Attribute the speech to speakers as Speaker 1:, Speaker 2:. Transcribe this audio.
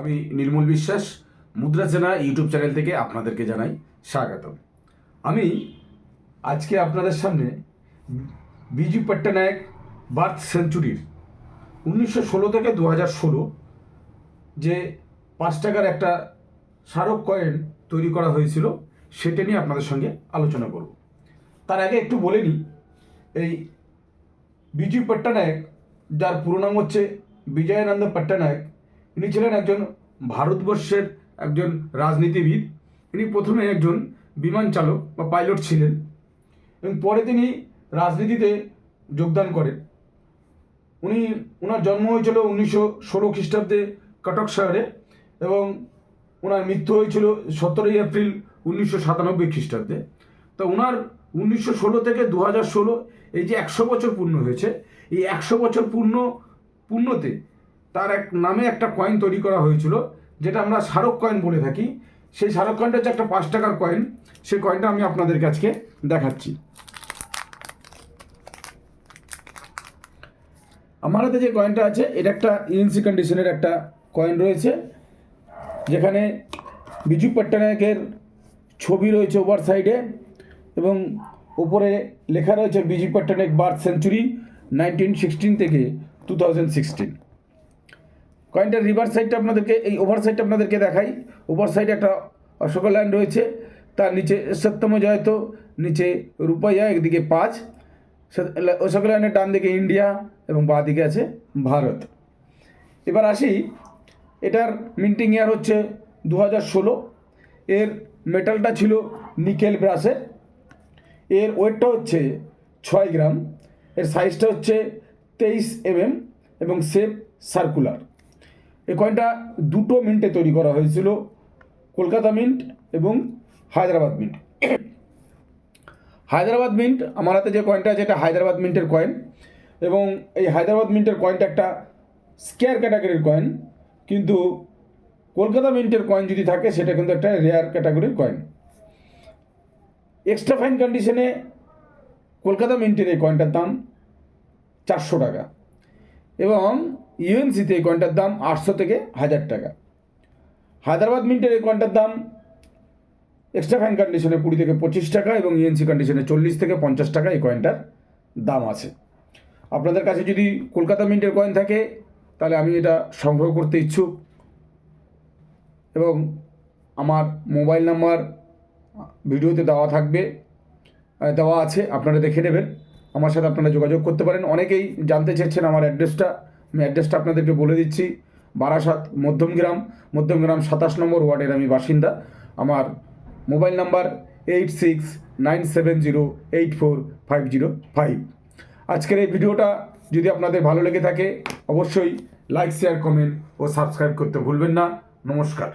Speaker 1: আমি নির্মল বিশ্বাস, মুদ্রা চেনা ইউটিউব চ্যানেল থেকে আপনাদেরকে জানাই স্বাগত আমি আজকে আপনাদের সামনে বিজু পট্টনায়ক বার্থ সেঞ্চুরির উনিশশো ষোলো থেকে দু হাজার ষোলো যে পাঁচ টাকার একটা স্মারক কয়েন তৈরি করা হয়েছিল, সেটা নিয়ে আপনাদের সঙ্গে আলোচনা করব। তার আগে একটু বলে নিই, এই বিজু পট্টনায়ক, যার পুরো নাম হচ্ছে বিজয়ানন্দ পট্টনায়ক ইনি ছিলেন একজন ভারতবর্ষের একজন রাজনীতিবিদ। ইনি প্রথমে একজন বিমান চালক বা পাইলট ছিলেন এবং পরে তিনি রাজনীতিতে যোগদান করেন। উনি ওনার জন্ম হয়েছিল উনিশশো ষোলো খ্রিস্টাব্দে কটক শহরে এবং ওনার মৃত্যু হয়েছিল সতেরোই এপ্রিল উনিশশো সাতানব্বই খ্রিস্টাব্দে। তো ওনার উনিশশো ষোলো থেকে দু হাজার ষোলো এই যে একশো বছর পূর্ণ হয়েছে, এই একশো বছর পূর্ণ, পূর্ণতে তার এক নামে একটা কয়েন তৈরি করা হয়েছিল, যেটা আমরা স্মারক কয়েন বলে থাকি। সেই স্মারক কয়েনটা হচ্ছে একটা পাঁচ টাকার কয়েন সেই কয়েনটা আমি আপনাদের কাছকে দেখাচ্ছি। আমার হাতে যে কয়েনটা আছে, এটা একটা ইএনসি কন্ডিশনের একটা কয়েন রয়েছে, যেখানে বিজু পট্টনায়কের ছবি রয়েছে ওভার সাইডে এবং উপরে লেখা রয়েছে Biju Patnaik birth century nineteen sixteen থেকে টু থাউজেন্ড সিক্সটিন। কয়েনটার রিভার সাইডটা আপনাদেরকে, এই ওভার সাইডটা আপনাদেরকে দেখাই। ওভার সাইডে একটা অশোক লাইন রয়েছে, তার নিচে সত্যম জয়ত, নিচে রূপাইয়া একদিকে পাঁচ। অশোক লাইনের ডান দিকে ইন্ডিয়া এবং বাঁ দিকে আছে ভারত। এবার আসি, এটার মিন্টিং ইয়ার হচ্ছে দু হাজার ষোলো। এর মেটালটা ছিল নিকেল ব্রাসের। এর ওয়েটটা হচ্ছে ছয় গ্রাম। এর সাইজটা হচ্ছে তেইশ এমএম এবং শেপ সার্কুলার এই কয়েনটা দুটো মিন্টে তৈরি করা হয়েছিল, কলকাতা মিন্ট এবং হায়দ্রাবাদ মিন্ট হায়দ্রাবাদ মিন্ট আমার হাতে যে কয়েনটা আছে এটা হায়দ্রাবাদ মিন্টের কয়েন এবং এই হায়দ্রাবাদ মিন্টের কয়েনটা একটা স্কেয়ার ক্যাটাগরির কয়েন কিন্তু কলকাতা মিন্টের কয়েন যদি থাকে, সেটা কিন্তু একটা রেয়ার ক্যাটাগরির কয়েন এক্সট্রা ফাইন কন্ডিশনে কলকাতা মিন্টের এই কয়েনটার দাম চারশো টাকা। এবং ইউএনসিতে এই কয়েনটার দাম আটশো থেকে হাজার টাকা। হায়দ্রাবাদ মিন্টের এই কয়েনটার দাম এক্সট্রা ফ্যান কন্ডিশনে কুড়ি থেকে পঁচিশ টাকা এবং ইএনসি কন্ডিশনে চল্লিশ থেকে পঞ্চাশ টাকা এই কয়েনটার দাম আছে। আপনাদের কাছে যদি কলকাতা মিন্টের কয়েন থাকে, তাহলে আমি এটা সংগ্রহ করতে ইচ্ছুক। এবং আমার মোবাইল নাম্বার ভিডিওতে দেওয়া থাকবে দেওয়া আছে, আপনারা দেখে নেবেন। আমার সাথে আপনারা যোগাযোগ করতে পারেন। অনেকেই জানতে চাইছেন আমার অ্যাড্রেসটা। আমি অ্যাড্রেসটা আপনাদেরকে বলে দিচ্ছি। বারাসাত মধ্যমগ্রাম মধ্যমগ্রাম সাতাশ নম্বর ওয়ার্ডের আমি বাসিন্দা। আমার mobile number eight six nine seven zero eight four five zero five আজকের এই ভিডিওটা যদি আপনাদের ভালো লেগে থাকে, অবশ্যই লাইক শেয়ার কমেন্ট ও সাবস্ক্রাইব করতে ভুলবেন না। নমস্কার।